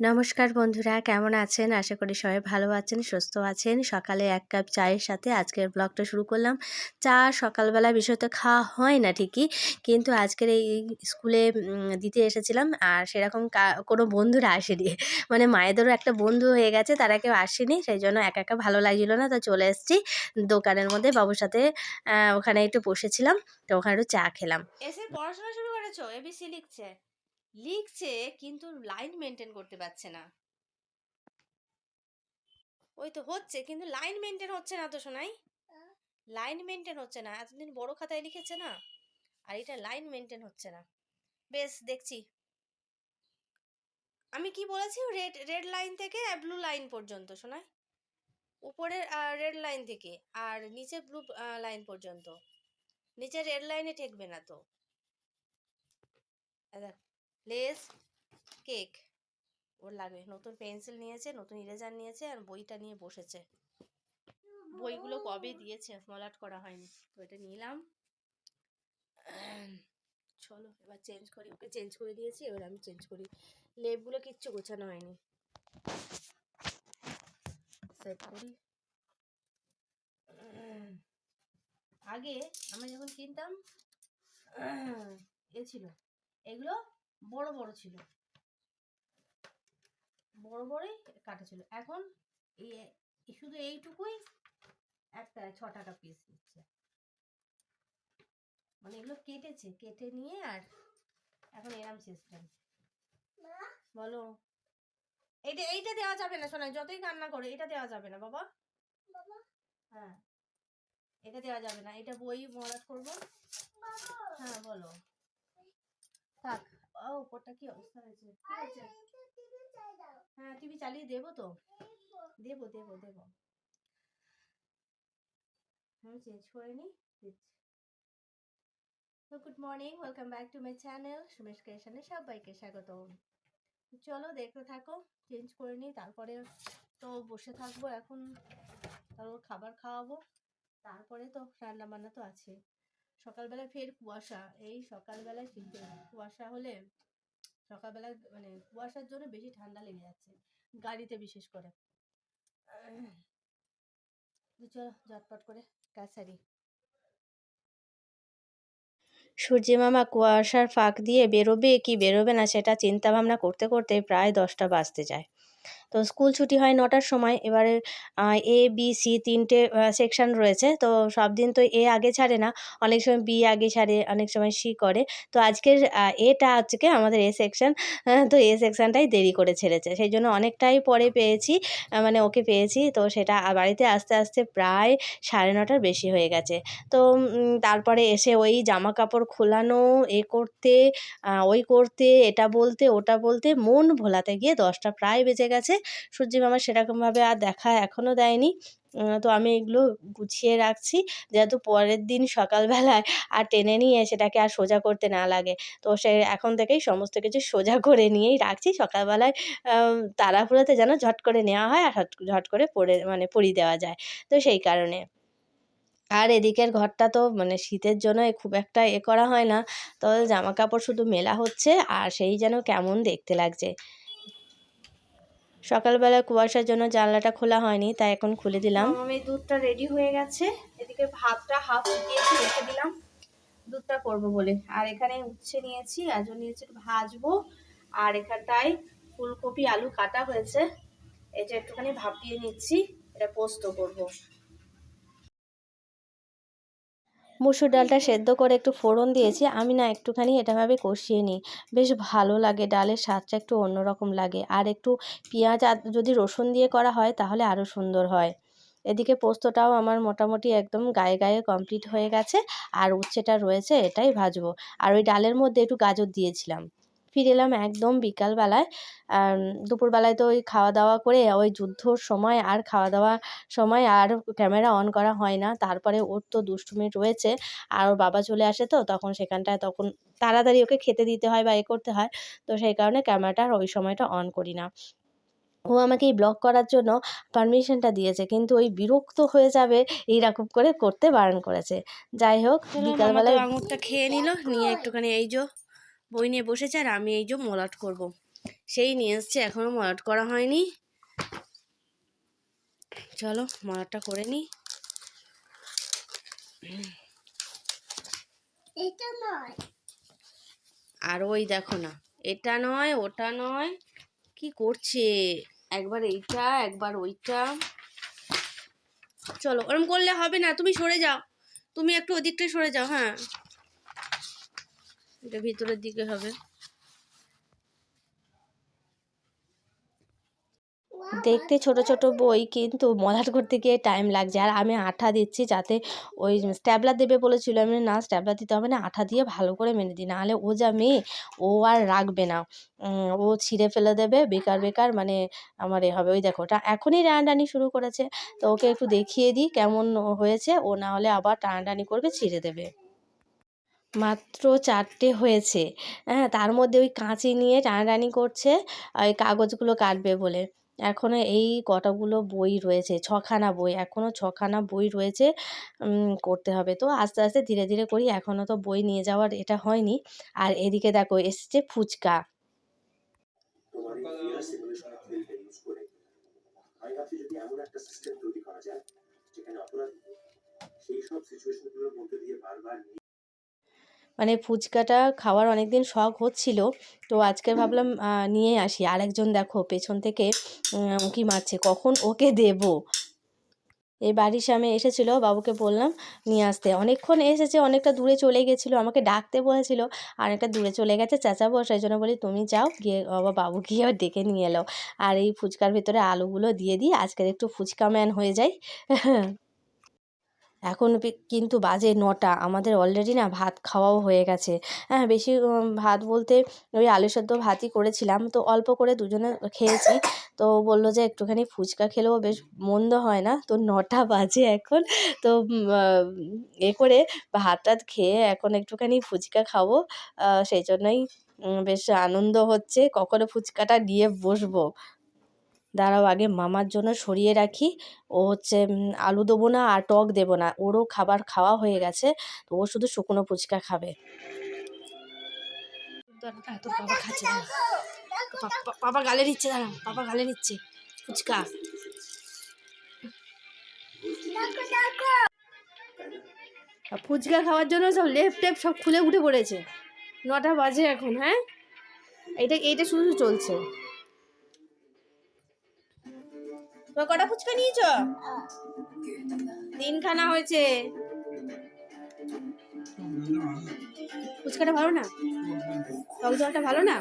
নমস্কার বন্ধুরা, কেমন আছেন? আশা করি সবাই ভালো আছেন, সুস্থ আছেন। সকালে এক কাপ চায়ের সাথে আজকের ব্লগটা শুরু করলাম। চা সকালবেলা বিষয়টা খাওয়া হয় না ঠিকই, কিন্তু আজকের এই স্কুলে দিতে এসেছিলাম আর সেরকম কোনো বন্ধুরা আসেনি। মানে মায়েদেরও একটা বন্ধু হয়ে গেছে, তারা কেউ আসেনি, সেই জন্য একা একা ভালো লাগছিল না, তো চলে এসেছি দোকানের মধ্যে, বাবুর সাথে ওখানে একটু বসেছিলাম, তো ওখানে একটু চা খেলাম। এসে পড়াশোনা শুরু করেছ? এবিসি লিখছে। লিখছে কিন্তু লাইন মেনটেন করতে পারছে না। ওই তো হচ্ছে, কিন্তু লাইন মেনটেন হচ্ছে না তো শোনাই লাইন মেনটেন হচ্ছে না, এতদিন বড় খাতায় লিখেছে না, আর এটা লাইন মেনটেন হচ্ছে না। বেশ, দেখছি। আমি কি বলেছি? রেড রেড লাইন থেকে ব্লু লাইন পর্যন্ত শোনাই উপরে রেড লাইন থেকে, আর নিচে ব্লু লাইন পর্যন্ত। নিচে রেড লাইনে ঠেকবে না তো। Less cake. ওর লাগবে। নতুন পেন্সিল নিয়েছে, নতুন ইরেজার নিয়েছে আর বইটা নিয়ে বসেছে। বইগুলো কবে দিয়েছে? মলাট করা হয়নি। তো এটা নিলাম। চলো, এবার চেঞ্জ করি। ওকে চেঞ্জ করে দিয়েছি, এবার আমি চেঞ্জ করি। লেপগুলো কিচ্ছু গোছানো হয়নি। সেট করি। আগে আমরা যখন কিনতাম, এ ছিল। এগুলো বড় বড় ছিল। বড় বড়ই কাটা ছিল। এখন এই শুধু এইটুকুই একটা ছ টাকা পিস দিচ্ছে মানে এগুলো কেটেছে কেটে নিয়ে আর এখন এরম সিস্টেম বলো। এইটা এইটা দেওয়া যাবে না শোনা যতই কান্না করে এটা দেওয়া যাবে না বাবা। হ্যাঁ। এটা দেওয়া যাবে না এটা বই মরাট করব। হ্যাঁ বলো। থাক। ও উপরটা কি অবস্থা হয়েছে? হ্যাঁ টিভি চালিয়ে দেবো তো? দেবো। দেবো দেবো আমি চেঞ্জ করে নিই দিচ্ছি। তো good morning welcome back to my channel Sumesh ক্রিয়েশনে সবাইকে স্বাগত চলো দেখতে থাকো চেঞ্জ করে নিই তারপরে তো বসে থাকব এখন। তারপর খাবার খাওয়াবো তারপরে তো রান্না বান্না তো আছে সকালবেলা ফের কুয়াশা, এই সকালবেলায় শীত কুয়াশা হলে সকালবেলা মানে কুয়াশার জন্য বেশি ঠান্ডা লেগে যাচ্ছে, গাড়িতে বিশেষ করে। চলো ঝটপট করে কাজ সারি। মামা কুয়াশার ফাঁক দিয়ে বেরোবে কি বেরোবে না সেটা চিন্তা ভাবনা করতে করতে প্রায় দশটা বাজতে যায়। তো স্কুল ছুটি হয় নটার সময়। এবারে এ বি সি তিনটে সেকশন রয়েছে। তো সব দিন তো এ আগে ছাড়ে না। অনেক সময় বি আগে ছাড়ে, অনেক সময় সি করে। তো আজকের এটা আজকে আমাদের এ সেকশন তো এ সেকশনটাই দেরি করে ছেড়েছে। সেই জন্য অনেকটাই পরে পেয়েছি মানে ওকে পেয়েছি। তো সেটা বাড়িতে আস্তে আস্তে প্রায় সাড়ে নটার বেশি হয়ে গেছে। তো তারপরে এসে ওই জামা কাপড় খোলানো, এ করতে ওই করতে, এটা বলতে, ওটা বলতে মন ভোলাতে গিয়ে দশটা প্রায় বেজে গেছে। সূর্যি মামা সেরকমভাবে আর দেখা এখনও দেয়নি। তো আমি এগুলো গুছিয়ে রাখছি। যেহেতু পরের দিন সকালবেলায় আর টেনে নিয়ে সেটাকে আর সোজা করতে না লাগে, তো সে এখন থেকেই সমস্ত কিছু সোজা করে নিয়েই রাখছি। সকালবেলায় তাড়াহুড়োতে যেন ঝট করে নেওয়া হয় আর ঝট করে পরে মানে পরিয়ে দেওয়া যায়, তো সেই কারণে। আর এদিকের ঘরটা তো মানে শীতের জন্য খুব একটা এ করা হয় না। তো জামা কাপড় শুধু মেলা হচ্ছে আর সেই যেন কেমন দেখতে লাগছে। সকালবেলা কুয়াশার জন্য জানলাটা খোলা হয়নি, তাই এখন খুলে দিলাম। আমি দুধটা রেডি হয়ে গেছে। এদিকে ভাতটা হাফ দিয়েছি রেখে দিলাম। দুধটা করব বলে। আর এখানে উচ্ছে নিয়েছি আজ নিয়েছি, ভাজবো। আর এখানটায় ফুলকপি, আলু কাটা হয়েছে। এটা একটুখানি ভাপিয়ে নিচ্ছি, এটা পোস্ত করব। মুসুর ডালটা সেদ্ধ করে একটু ফোড়ন দিয়েছি। আমি না একটুখানি এটাভাবে কষিয়ে নিই। বেশ ভালো লাগে, ডালের স্বাদটা একটু অন্যরকম লাগে। আর একটু পেঁয়াজ যদি রসুন দিয়ে করা হয় তাহলে আরও সুন্দর হয়। এদিকে পোস্তটাও আমার মোটামুটি একদম গায়ে গায়ে কমপ্লিট হয়ে গেছে। আর উচ্ছেটা রয়েছে এটাই ভাজবো। আর ওই ডালের মধ্যে একটু গাজর দিয়েছিলাম। ফিরে এলাম একদম বিকালবেলায়। আর দুপুরবেলায় তো ওই খাওয়া দাওয়া করে ওই যুদ্ধর সময় আর খাওয়া দাওয়া সময় আর ক্যামেরা অন করা হয় না। তারপরে ওর তো দুষ্টুমি রয়েছে। আর ওর বাবা চলে আসে তো তখন সেখানটায় তখন তাড়াতাড়ি ওকে খেতে দিতে হয় বা এ করতে হয়। তো সেই কারণে ক্যামেরাটা আর ওই সময়টা অন করি না। ও আমাকে এই ব্লগ করার জন্য পারমিশনটা দিয়েছে। কিন্তু ওই বিরক্ত হয়ে যাবে এইরকম করে করতে বারণ করেছে। যাই হোক বিকালবেলায় আঙুরটা খেয়ে নিল। নিয়ে একটুখানি এই যে। বই নিয়ে বসেছে আর আমি এই যে মলাট করব। সেই নিয়ে এসছে এখনও মলাট করা হয়নি। চলো মলাটটা করে নিই। এটা নয়। আর ওই দেখো না এটা নয় ওটা নয়। কি করছে? একবার এইটা একবার ওইটা। চলো ওরম করলে হবে না তুমি সরে যাও। তুমি একটু ওদিকটায় সরে যাও হ্যাঁ। এটা ভিতরের দিকে হবে। দেখতে ছোট ছোট বই, কিন্তু মলাট করতে গিয়ে টাইম লাগছে। আর আমি আঠা দিচ্ছি যাতে ওই স্ট্যাবলার দেবে বলেছিল। আমি না স্ট্যাবলার দিতে হবে না, আঠা দিয়ে ভালো করে মেনে দিই। নাহলে ও যা মেয়ে, ও আর রাখবে না। ও ছিঁড়ে ফেলে দেবে, বেকার বেকার মানে আমার এ হবে। ওই দেখো, ওটা এখনই টানাটানি শুরু করেছে। তো ওকে একটু দেখিয়ে দিই কেমন হয়েছে। ও না হলে আবার টানাটানি করবে, ছিঁড়ে দেবে। মাত্র চারটে হয়েছে। হ্যাঁ তার মধ্যে ওই কাঁচি নিয়ে টানাটানি করছে ওই কাগজগুলো কাটবে বলে। এখনও এই কটাগুলো বই রয়েছে, ছখানা বই এখনও ছখানা বই রয়েছে করতে হবে। তো আস্তে আস্তে ধীরে ধীরে করি এখনও তো বই নিয়ে যাওয়ার এটা হয়নি। আর এদিকে দেখো, এসছে ফুচকা। সিচুয়েশনগুলোর মধ্যে দিয়ে বারবার মানে ফুচকাটা খাওয়ার অনেক দিন শখ হচ্ছিল। তো আজকে ভাবলাম নিয়ে আসি। আরেকজন দেখো, পেছন থেকে উঁকি মারছে। কখন ওকে দেব? এই বাড়ির সামনে এসেছিল, বাবুকে বললাম, নিয়ে আসতে। অনেকক্ষণ এসেছে, অনেকটা দূরে চলে গেছিল, আমাকে ডাকতে বলেছিল, অনেকটা দূরে চলে গেছে চাচাবো সেই জন্য বলি তুমি যাও, গিয়ে বাবা, বাবু গিয়ে ডেকে নিয়ে এলো। আর এই ফুচকার ভিতরে আলুগুলো দিয়ে দিই, আজকের একটু ফুচকা ম্যান হয়ে যাই। এখন কিন্তু বাজে নটা। আমাদের অলরেডি না ভাত খাওয়াও হয়ে গেছে। হ্যাঁ বেশি ভাত বলতে ওই আলু সেদ্ধ ভাতই করেছিলাম। তো অল্প করে দুজনে খেয়েছি। তো বলল যে একটুখানি ফুচকা খেলেও বেশ মন্দ হয় না। তো নটা বাজে এখন। তো এ করে ভাত টাত খেয়ে এখন একটুখানি ফুচকা খাব। সেই জন্যই বেশ আনন্দ হচ্ছে। কখনো ফুচকাটা নিয়ে বসবো। দাঁড়াও আগে মামার জন্য সরিয়ে রাখি। ও হচ্ছে আলু দেবো না আর টক দেবো না। ওরও খাবার খাওয়া হয়ে গেছে। তো ও শুধু শুকনো ফুচকা খাবে। খাচ্ছে বাবা গালে নিচ্ছে দাঁড়া বাবা গালে নিচ্ছে ফুচকা। ফুচকা খাওয়ার জন্য সব লেপ টেপ সব খুলে উঠে পড়েছে। নটা বাজে এখন হ্যাঁ? এইটা এইটা শুধু চলছে। তোর কটা ফুচকা নিয়েছ? তিনখানা হয়েছে। ফুচকাটা ভালো না? টক জলটা ভালো না?